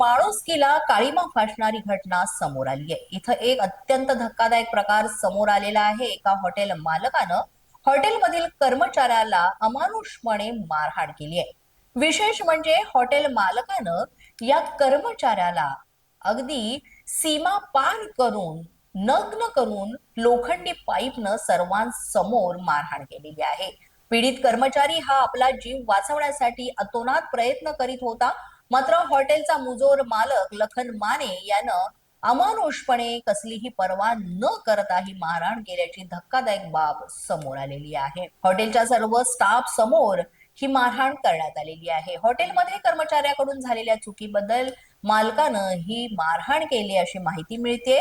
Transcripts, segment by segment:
माणुसकीला काळीमा फासणारी घटना समोर आली आहे. इथं एक अत्यंत धक्कादायक प्रकार समोर आलेला आहे. एका हॉटेल मालकानं हॉटेलमधील कर्मचाऱ्याला अमानुषपणे मारहाण केली आहे. विशेष म्हणजे हॉटेल मालकानं या कर्मचाऱ्याला अगदी सीमा पार करून नग्न करून लोखंडी पाईपनं सर्वांसमोर मारहाण केलेली आहे. पीडित कर्मचारी हा आपला जीव वाचवण्यासाठी अतोनात प्रयत्न करीत होता. मात्र हॉटेलचा मुजोर मालक लखन माने यानं अमानुषपणे कसलीही पर्वा न करता ही मारहाण केल्याची धक्कादायक बाब समोर आलेली आहे. हॉटेलच्या सर्व स्टाफ समोर ही मारहाण करण्यात आलेली आहे. हॉटेलमध्ये कर्मचाऱ्याकडून झालेल्या चुकीबद्दल मालकानं ही मारहाण केली अशी माहिती मिळते.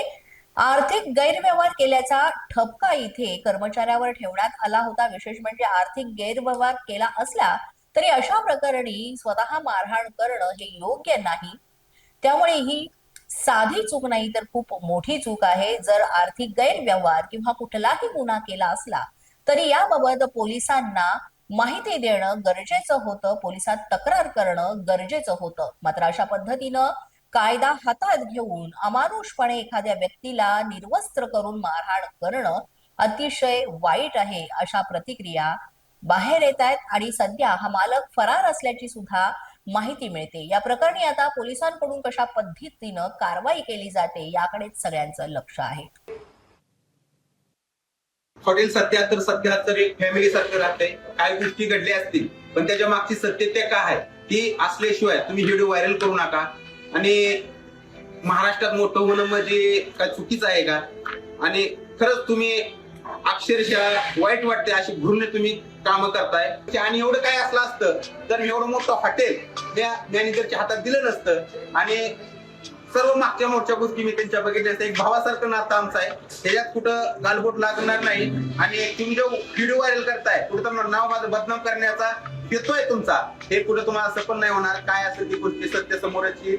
आर्थिक गैरव्यवहार केल्याचा ठपका इथे कर्मचाऱ्यावर ठेवण्यात आला होता. विशेष म्हणजे आर्थिक गैरव्यवहार केला असला तरी अशा प्रकरणी स्वतः मारहाण करणं हे योग्य नाही त्यामुळे ही साधी चूक नाही तर खूप मोठी चूक आहे. जर आर्थिक गैरव्यवहार किंवा कुठलाही गुन्हा केला असला तरी याबाबत पोलिसांना माहिती देणं गरजेचं होतं. पोलिसात तक्रार करणं गरजेचं होतं. मात्र अशा पद्धतीनं कायदा हातात घेऊन अमानुषपणे एखाद्या व्यक्तीला निर्वस्त्र करून मारहाण करणं अतिशय वाईट आहे अशा प्रतिक्रिया बाहेर येत आहेत आणि सध्या हा मालक फरार असल्याची सुद्धा माहिती मिळते. या प्रकरणी आता पोलिसांकडून कशा पद्धतीनं कारवाई केली जाते याकडेच सगळ्यांचं लक्ष आहे. हॉटेल सध्या तर सध्या तर एक फॅमिली सारखं राहते काय गोष्टी घडल्या असतील पण त्याच्या मागची सत्यता काय आहे ती असल्याशिवाय तुम्ही व्हिडिओ व्हायरल करू नका. आणि महाराष्ट्रात मोठं होणं म्हणजे काय चुकीचं आहे का? आणि खरंच तुम्ही अक्षरशः वाईट वाटते अशी घृण्य तुम्ही काम करताय. आणि एवढं काय असलं असतं तर एवढं मोठं हॉटेल त्या मॅनेजरच्या हातात दिलं नसतं आणि सर्व मागच्या मोठ्या गोष्टी मी त्यांच्या बघितल्या एक भावासारखं नातं आमचं आहे. त्याच्यात कुठं गालबोट लागणार नाही. आणि तुम्ही जो व्हिडिओ व्हायरल करताय कुठं तर नाव माझं बदनाम करण्याचा येतोय तुमचा. हे कुठं तुम्हाला असं पण नाही होणार. काय असेल ती गोष्टी सत्य समोरची?